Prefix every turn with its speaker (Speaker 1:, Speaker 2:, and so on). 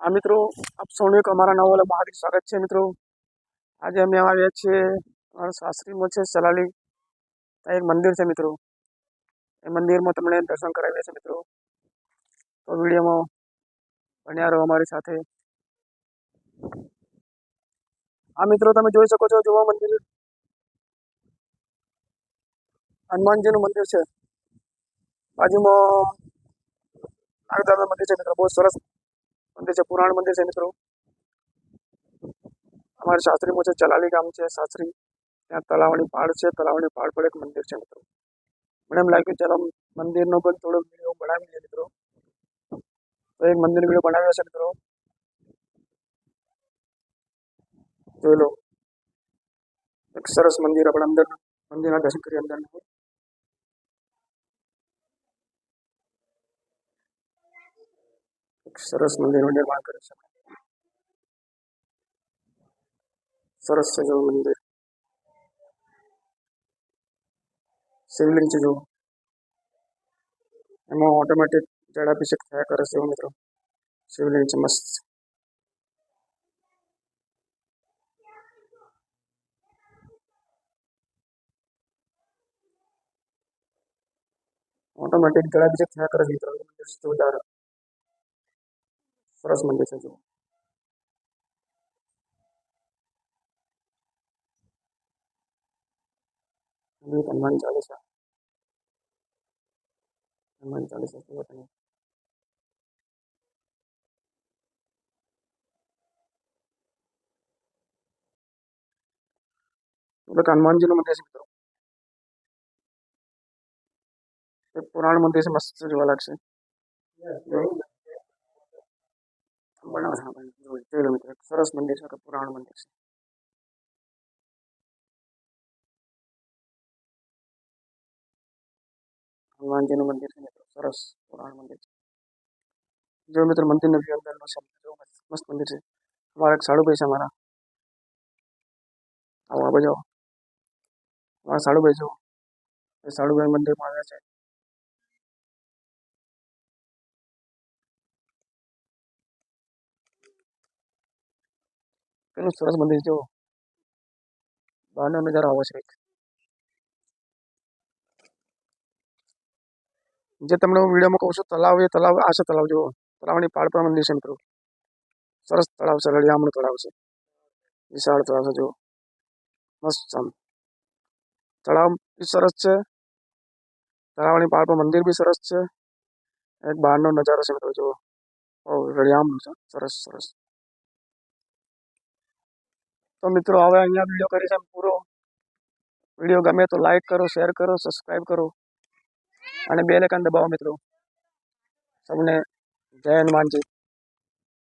Speaker 1: આ મિત્રો, આપ સૌનું એક અમારા નવો બહાર સ્વાગત છે મિત્રો. આજે અમે આવ્યા છીએ અમારા સાસરીમાં છે, સલાલી. ત્યાં એક મંદિર છે મિત્રો. એ મંદિરમાં તમને દર્શન કરાવીએ છે મિત્રો. તો વિડીયોમાં બન્યા રહો અમારી સાથે. આ મિત્રો તમે જોઈ શકો છો, જોવા મંદિર. હનુમાનજીનું મંદિર છે. બાજુમાં નાગદાદાનું મંદિર છે મિત્રો. બહુ સરસ મંદિર છે, પુરાણ મંદિર છે મિત્રો. અમારે શાસ્ત્રીમાં છે ચલાલી ગામ છે, શાસ્ત્રી, ત્યાં તલાવણી પહાડ છે, તલાવણી પહાડ પર એક મંદિર છે મિત્રો. મને એમ લાગ્યું ચાલો મંદિરનો પણ થોડો વીડિયો બનાવી લઈએ મિત્રો. તો એક મંદિર વીડિયો બનાવ્યો છે મિત્રો. જોઈ લો. એક સરસ મંદિર આપણે અંદર, મંદિરના દર્શન કરી અંદર. સરસ મંદિરનું નિર્માણ કરે છે. સરસ છે જેવું મંદિર. શિવલિંગ છે જેવું એમાં ઓટોમેટિક જળાભિષેક થયા કરે છે એવું મિત્રો. શિવલિંગ છે મસ્ત. ઓટોમેટિક જળાભિષેક થયા કરે છે મિત્રો. જોરદાર સરસ મંદિર છે જો હનુમાન ચાલીસા હનુમાન ચાલીસા જુઓ તમે એટલે હનુમાનજીનું મંદિર છે મિત્રો પુરાણ મંદિર છે મસ્ત જોવા લાગશે બનાવે છે આપણે જોઈ સરસ મંદિર છે પુરાણ મંદિર છે. હનુમાનજીનું મંદિર છે મિત્રો, સરસ પુરાણ મંદિર છે. જો મિત્રો મંદિરનો વ્યૂ અંદરનો જો મસ્ત મંદિર છે. અમારા એક સાડુભાઈ છે અમારા. આવો, આ બાજુ આવો. અમારા સાડુભાઈ જો. એ સાડુભાઈ મંદિરમાં આવ્યા છે. કેટલું સરસ મંદિર જો બહારનો નજારો આવો છે જે તમને હું વિડીયોમાં કહું છું તલાવ એ તલાવ આ છે તલાવ જુઓ. તલાવની પાડ પર મંદિર છે, મિત્રો. સરસ તળાવ છે, રળિયામણું તળાવ છે. વિશાળ તળાવ છે, જુઓ. મસ્ત આમ. તળાવ બી સરસ છે. તળાવની પાડ પર મંદિર બી સરસ છે. એક બહારનો નજારો છે, મિત્રો, જુઓ. ઓ રળિયામણું છે. સરસ સરસ. તો મિત્રો હવે અહીંયા વીડિયો કરી છે પૂરો. વીડિયો ગમે તો લાઈક કરો શેર કરો સબસ્ક્રાઈબ કરો. અને બે લેકન દબાવો મિત્રો. સૌને જય હનુમાનજી.